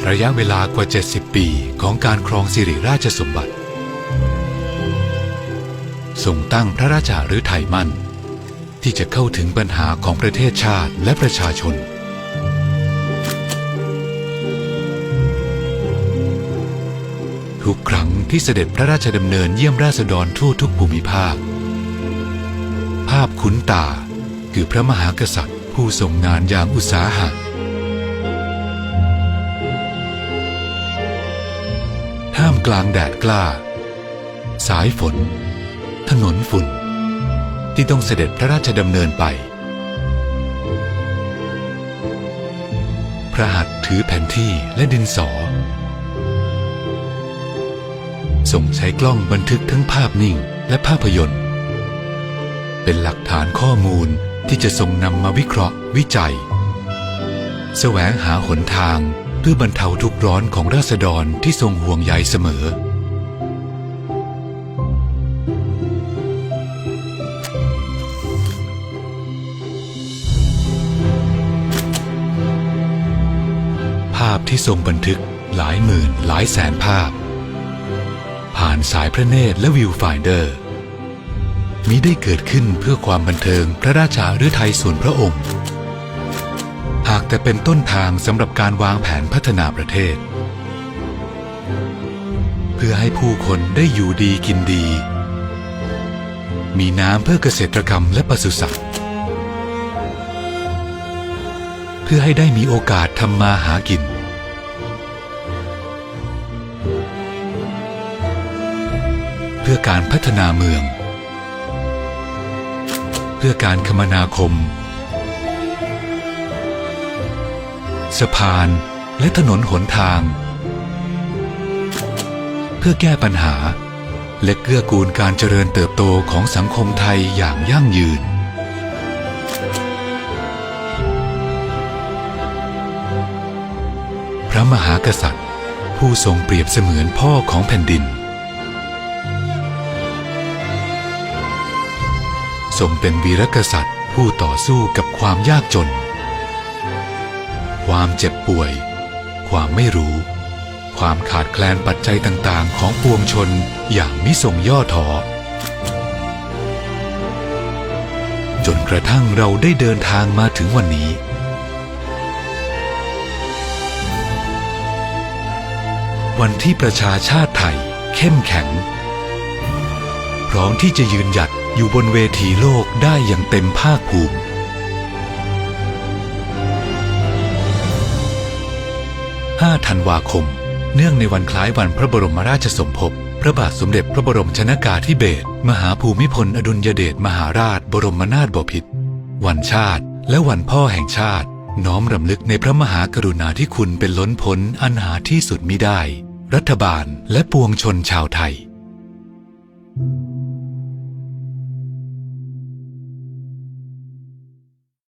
ดระยะเวลากว่า 70 ปีของการครองสิริราชสมบัติทรงตั้งพระราชาฤทัยมั่น ที่จะเข้าถึงปัญหาของประเทศชาติและประชาชน ทุกครั้งที่เสด็จพระราชดำเนินเยี่ยมราษฎรทั่วทุกภูมิภาค ภาพคุ้นตาคือพระมหากษัตริย์ผู้ทรงงานอย่างอุตสาหะ กลางแดดกล้า สายฝน ถนนฝุ่น ที่ต้องเสด็จพระราชดำเนินไป พระหัตถ์ถือแผนที่และดินสอส่งใช้กล้องบันทึกทั้งภาพนิ่งและภาพยนตร์ เป็นหลักฐานข้อมูลที่จะทรงนำมาวิเคราะห์วิจัย แสวงหาหนทาง เพื่อบรรเทาทุกข์ร้อนของราษฎรที่ทรงห่วงใยเสมอ ภาพที่ทรงบันทึกหลายหมื่นหลายแสนภาพ ผ่านสายพระเนตรและวิวไฟเดอร์มิได้เกิดขึ้นเพื่อความบันเทิงพระราชาฤทัยส่วนพระองค์ากแต่เป็นต้นทางสำหรับการวางแผนพัฒนาประเทศ เพื่อให้ผู้คนได้อยู่ดีกินดี มีน้ำเพื่อเกษตรกรรมและปศุสัตว์ เพื่อให้ได้มีโอกาสทำมาหากิน เพื่อการพัฒนาเมือง เพื่อการคมนาคม สะพานและถนนหนทาง เพื่อแก้ปัญหา และเกื้อกูลการเจริญเติบโตของสังคมไทยอย่างยั่งยืนพระมหากษัตริย์ ผู้ทรงเปรียบเสมือนพ่อของแผ่นดิน ทรงเป็นวีรกษัตริย์ผู้ต่อสู้กับความยากจน ความเจ็บป่วย ความไม่รู้ ความขาดแคลนปัจจัยต่างๆ ของปวงชนอย่างมิทรงย่อท้อจนกระทั่งเราได้เดินทางมาถึงวันนี้ วันที่ประชาชาติไทยเข้มแข็ง พร้อมที่จะยืนหยัดอยู่บนเวทีโลกได้อย่างเต็มภาคภูมิ 5 ธันวาคม เนื่องในวันคล้ายวันพระบรมราชสมภพ พระบาทสมเด็จพระบรมชนากาธิเบศรมหาภูมิพลอดุลยเดชมหาราช บรมนาถบพิตรวันชาติ และวันพ่อแห่งชาติ น้อมรำลึกในพระมหากรุณาธิคุณเป็นล้นพ้นอันหาที่สุดมิได้ รัฐบาลและปวงชนชาวไทย